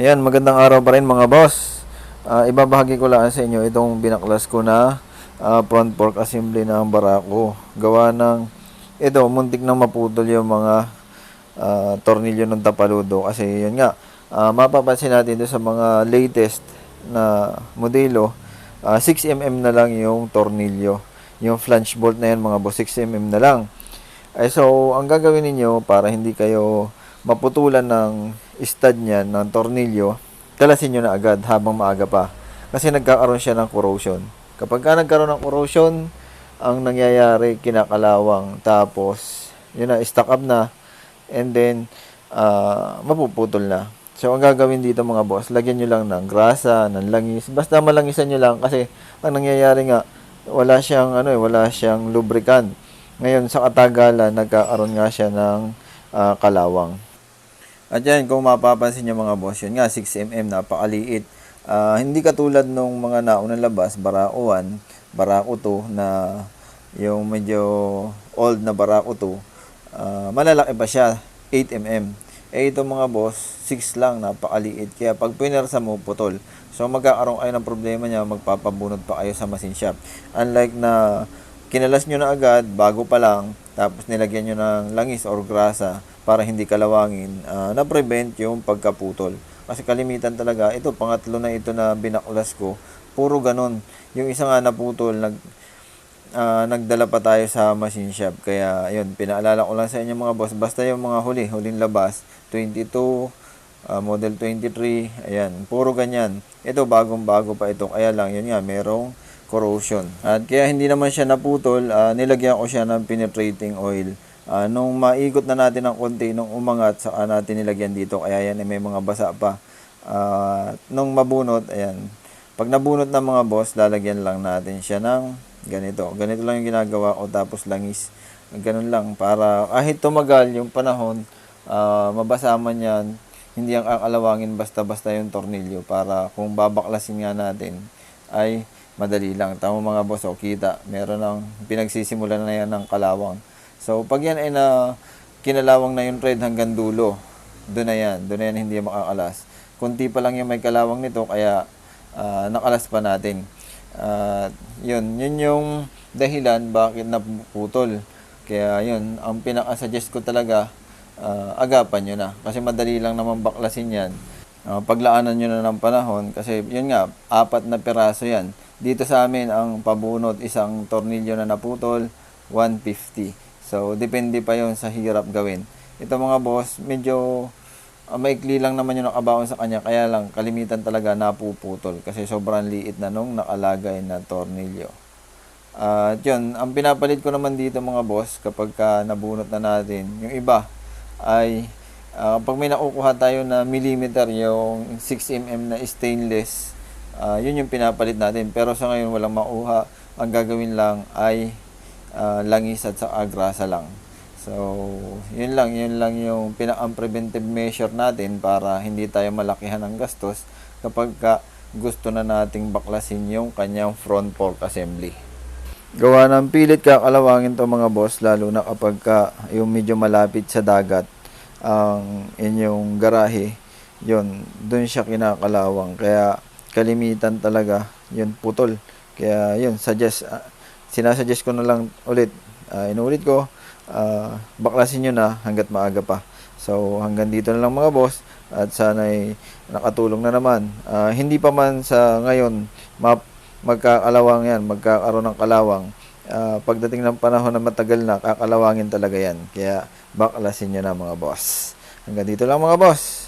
Ayan, magandang araw pa rin mga boss. Ah, ibabahagi ko lang sa inyo itong binaklas ko na ah, front fork assembly ng barako. Gawa ng, ito, muntik nang maputol yung mga ah, tornilyo ng tapaludo. Kasi yun nga, ah, mapapansin natin doon sa mga latest na modelo, ah, 6mm na lang yung tornilyo. Yung flange bolt na yan mga boss, 6mm na lang. Ay so, ang gagawin ninyo para hindi kayo maputulan ng stud niyan, ng tornilyo, talasin nyo na agad habang maaga pa. Kasi nagkakaroon siya ng corrosion. Kapag ka nagkaroon ng corrosion, ang nangyayari, kinakalawang. Tapos, yun na, stuck up na. And then, ah, mapuputol na. So, ang gagawin dito mga boss, lagyan nyo lang ng grasa, ng langis. Basta malangisan nyo lang kasi ang nangyayari nga, wala siyang, ano eh, wala siyang lubricant. Ngayon, sa katagalan, nagkakaroon nga siya ng ah, kalawang. At yan, kung mapapansin nyo mga boss, yun nga, 6mm, napakaliit. Ah, hindi katulad nung mga naunang labas, Barako 1, Barako 2, na yung medyo old na Barako 2, ah, malalaki pa siya, 8mm. Eh, ito mga boss, 6 lang, napakaliit. Kaya pag pinersa mo, putol. So, magkakaroon kayo ng problema niya, magpapabunod pa kayo sa machine shop. Unlike na kinalas nyo na agad, bago pa lang, tapos nilagyan nyo ng langis or grasa para hindi kalawangin, ah, na-prevent yung pagkaputol. Kasi kalimitan talaga, ito, pangatlo na ito na binaklas ko, puro ganon. Yung isa nga naputol, nag, ah, nagdala pa tayo sa machine shop. Kaya, yun, pinaalala ko lang sa inyo mga boss, basta yung mga huli, huling labas, 22, ah, model 23, ayan, puro ganyan. Ito, bagong-bago pa ito. Kaya lang, yun nga, merong corrosion. At kaya hindi naman siya naputol, ah, nilagyan ko siya ng penetrating oil. Ah, nung maigot na natin ng konti, nung umangat, saka natin nilagyan dito. Kaya yan, eh, may mga basa pa. Ah, nung mabunot, ayan. Pag nabunot ng mga boss, lalagyan lang natin siya ng ganito. Ganito lang yung ginagawa ko, tapos langis. Ganun lang, para kahit tumagal yung panahon, ah, mabasa man yan, hindi ang akalawangin basta-basta yung tornilyo para kung babaklasin nga natin ay madali lang. Tama mga boss, o kita, meron ng pinagsisimulan na yan ng kalawang. So, pag yan ay na kinalawang na yung thread hanggang dulo, doon na yan, doon na yan hindi makakalas. Kunti pa lang yung may kalawang nito, kaya ah, nakalas pa natin. At yun, yun yung dahilan bakit naputol. Kaya yun, ang pinaka-suggest ko talaga, ah, agapan nyo na. Kasi madali lang naman baklasin yan. Ah, paglaanan nyo na ng panahon, kasi yun nga, apat na piraso yan. Dito sa amin, ang pabunot, isang tornilyo na naputol, 150. So, depende pa yon sa hirap gawin. Ito mga boss, medyo ah, maikli lang naman yung nakabaon sa kanya, kaya lang kalimitan talaga napuputol kasi sobrang liit na nung nakalagay na tornilyo. At yun, ang pinapalit ko naman dito mga boss, kapag ka nabunot na natin, yung iba ay ah, pag may nakukuha tayo na millimeter, yung 6mm na stainless, ah, yun yung pinapalit natin. Pero sa ngayon walang makuha, ang gagawin lang ay ah, langis at sa agrasa lang. So, yun lang, yun lang yung pinakang preventive measure natin para hindi tayo malakihan ng gastos kapag ka gusto na nating baklasin yung kanyang front fork assembly. Gawa ng pilit kakalawangin to mga boss, lalo na kapag ka yung medyo malapit sa dagat ang inyong garahe, yun, dun siya kinakalawang. Kaya kalimitan talaga, yun, putol. Kaya yun, suggest, ah, sinasuggest ko na lang ulit, ah, inuulit ko, ah, baklasin nyo na hanggat maaga pa. So, hanggang dito na lang mga boss at sana'y nakatulong na naman. Ah, hindi pa man sa ngayon map magkakalawang yan, magkakaroon ng kalawang. Ah, pagdating ng panahon na matagal na, kakalawangin talaga yan. Kaya baklasin nyo na mga boss. Hanggang dito lang mga boss.